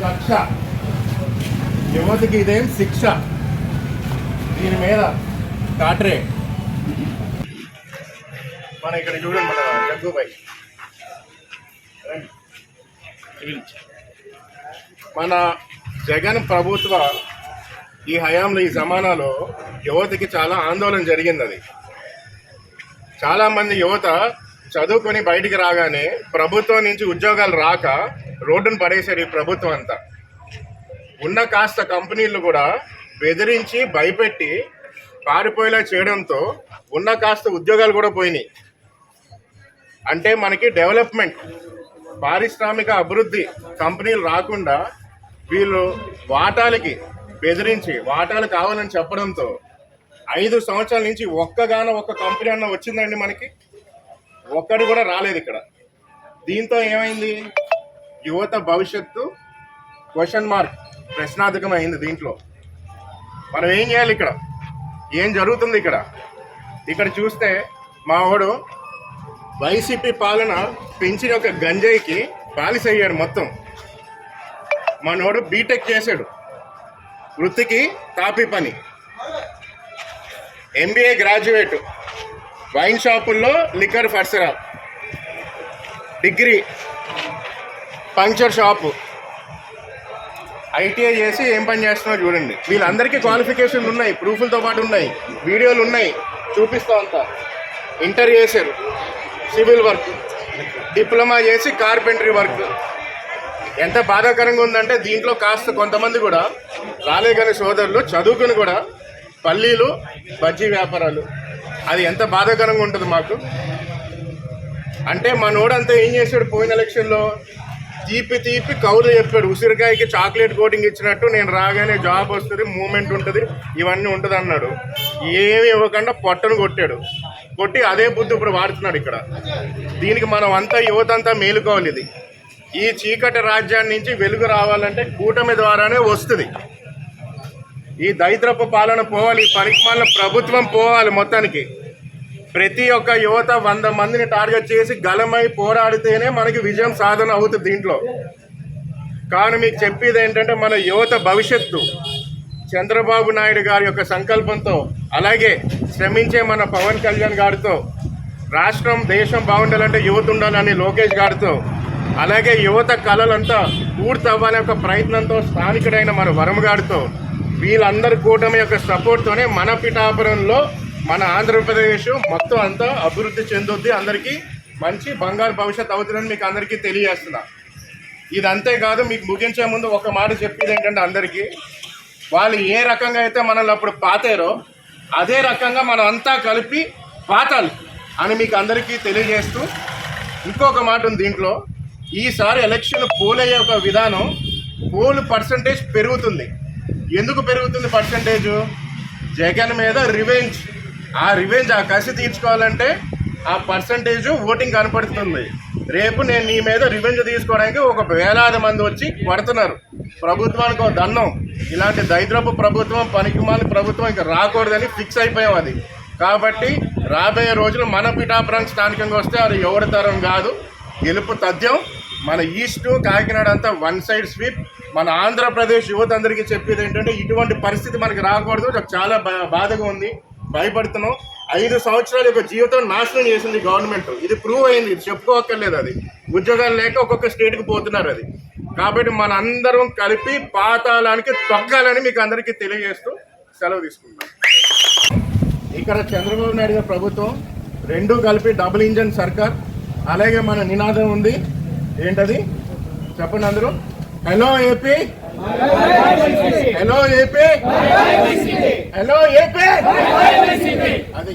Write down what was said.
కక్ష యువతికి ఇదేం శిక్ష? దీని మీద కాట్రే మన ఇక్కడ చూడండి మన జగ్గుబాయి. మన జగన్ ప్రభుత్వ ఈ హయాంలో ఈ జమానాలో యువతకి చాలా ఆందోళన జరిగింది అది చాలామంది యువత చదువుకొని బయటికి రాగానే ప్రభుత్వం నుంచి ఉద్యోగాలు రాక రోడ్డును పడేశారు ఈ ప్రభుత్వం అంతా. ఉన్న కాస్త కంపెనీలు కూడా బెదిరించి భయపెట్టి పారిపోయేలా చేయడంతో ఉన్న కాస్త ఉద్యోగాలు కూడా పోయినాయి. అంటే మనకి డెవలప్మెంట్ పారిశ్రామిక అభివృద్ధి కంపెనీలు రాకుండా వీళ్ళు వాటాలకి బెదిరించి వాటాలు కావాలని చెప్పడంతో ఐదు సంవత్సరాల నుంచి ఒక్కగానో ఒక్క కంపెనీ అన్న వచ్చిందండి మనకి. ఒక్కడు కూడా రాలేదు ఇక్కడ. దీంతో ఏమైంది? యువత భవిష్యత్తు క్వశ్చన్ మార్క్ ప్రశ్నార్థకం అయింది దీంట్లో. మనం ఏం చేయాలి ఇక్కడ? ఏం జరుగుతుంది ఇక్కడ? ఇక్కడ చూస్తే మా వాడు వైసీపీ పాలన పెంచిన ఒక గంజాయికి పాలిస్ అయ్యాడు మొత్తం మనోడు బీటెక్ చేశాడు. వృత్తికి తాపి పని. ఎంబీఏ గ్రాడ్యుయేట్ వైన్ షాపుల్లో లిక్కర్ ఫర్సరా డిగ్రీ పంక్చర్ షాపు. ఐటీఐ చేసి ఏం పని చేస్తున్నారో చూడండి. వీళ్ళందరికీ క్వాలిఫికేషన్లు ఉన్నాయి ప్రూఫ్లతో పాటు ఉన్నాయి వీడియోలు ఉన్నాయి. చూపిస్తా అంతా ఇంటర్ చేశారు సివిల్ వర్క్. డిప్లొమా చేసి కార్పెంటరీ వర్క్. ఎంత బాధాకరంగా ఉందంటే దీంట్లో కాస్త కొంతమంది కూడా రాలేగని సోదరులు చదువుకుని కూడా పల్లీలు బజ్జీ వ్యాపారాలు. అది ఎంత బాధాకరంగా ఉంటుంది మాకు? అంటే మనోడంతా ఏం చేశాడు పోయిన ఎలక్షన్లో? తీపి తీపి కౌలు చెప్పాడు. ఉసిరికాయకి చాక్లెట్ కోటింగ్ ఇచ్చినట్టు నేను రాగానే జాబ్ వస్తుంది మూమెంట్ ఉంటుంది ఇవన్నీ ఉంటుంది అన్నాడు. ఏమి ఇవ్వకుండా పొట్టను కొట్టాడు. కొట్టి అదే బుద్ధి ఇప్పుడు వాడుతున్నాడు ఇక్కడ. దీనికి మనం అంతా యువత అంతా మేలుకోవాలి ఇది. ఈ చీకటి రాజ్యాన్ని నుంచి వెలుగు రావాలంటే కూటమి ద్వారానే వస్తుంది. ఈ దరిద్రపు పాలన పోవాలి ఈ పరిపాలన ప్రభుత్వం పోవాలి మొత్తానికి. ప్రతి ఒక్క యువత వంద మందిని టార్గెట్ చేసి గలమై పోరాడితేనే మనకి విజయం సాధన అవుతుంది దీంట్లో. కానీ మీకు చెప్పేది ఏంటంటే మన యువత భవిష్యత్తు. చంద్రబాబు నాయుడు గారి యొక్క సంకల్పంతో అలాగే శ్రమించే మన పవన్ కళ్యాణ్ గారితో రాష్ట్రం దేశం బాగుండాలంటే యువత ఉండాలని లోకేష్ గారితో అలాగే యువత కళలంతా పూర్తవ్వాలనే ఒక ప్రయత్నంతో స్థానికుడైన మన వరమ గారితో వీళ్ళందరి కూటమి యొక్క సపోర్ట్తోనే మన పిఠాపురంలో మన ఆంధ్రప్రదేశ్ మొత్తం అంతా అభివృద్ధి చెందుద్ది. అందరికీ మంచి బంగారు భవిష్యత్ అవుతుందని మీకు అందరికీ తెలియజేస్తున్నా. ఇది అంతేకాదు మీకు ముగించే ముందు ఒక మాట చెప్పేది ఏంటంటే అందరికీ వాళ్ళు ఏ రకంగా అయితే మనల్ని అప్పుడు పాతారో అదే రకంగా మనం అంతా కలిపి పాతాలి అని మీకు అందరికీ తెలియజేస్తూ ఇంకొక మాట ఉంది దీంట్లో. ఈసారి ఎలక్షన్ పోల్ అయ్యే ఒక విధానం పోల్ పర్సంటేజ్ పెరుగుతుంది. ఎందుకు పెరుగుతుంది పర్సంటేజ్? జగన్ మీద రివెంజ్. ఆ రివెంజ్ ఆ కసి తీర్చుకోవాలంటే ఆ పర్సంటేజ్ ఓటింగ్ కనపడుతుంది. రేపు నేను నీ మీద రివెంజ్ తీసుకోవడానికి ఒక వేలాది మంది వచ్చి కొడుతున్నారు ప్రభుత్వానికి ఒక దండం. ఇలాంటి దరిద్రపు ప్రభుత్వం పనికిమాలి ప్రభుత్వం ఇంకా రాకూడదని ఫిక్స్ అయిపోయాం అది. కాబట్టి రాబోయే రోజులు మన పిఠాపురం స్థానికంగా వస్తే అది ఎవరి తరం కాదు. గెలుపు తథ్యం మన ఈస్ట్ కాకినాడ అంతా వన్ సైడ్ స్వీప్ మన ఆంధ్రప్రదేశ్ యువత అందరికీ చెప్పేది ఏంటంటే ఇటువంటి పరిస్థితి మనకి రాకూడదు. చాలా బా- బాధగా ఉంది. భయపడుతున్నాం ఐదు సంవత్సరాల యొక్క జీవితం నాశనం చేసింది గవర్నమెంట్ ఇది ప్రూవ్ అయింది. ఇది చెప్పుకోక్కర్లేదు అది. ఉద్యోగాలు లేక ఒక్కొక్క స్టేట్కి పోతున్నారు అది. కాబట్టి మన అందరం కలిపి పాతాళానికి తొక్కాలని మీకు అందరికీ తెలియజేస్తూ సెలవు తీసుకుంటాం ఇక్కడ చంద్రబాబు నాయుడు గారి ప్రభుత్వం రెండు కలిపి డబుల్ ఇంజన్ సర్కార్. అలాగే మన నినాదం ఉంది. ఏంటది? చెప్పండి అందరూ. Hello AP hello AP hello AP అది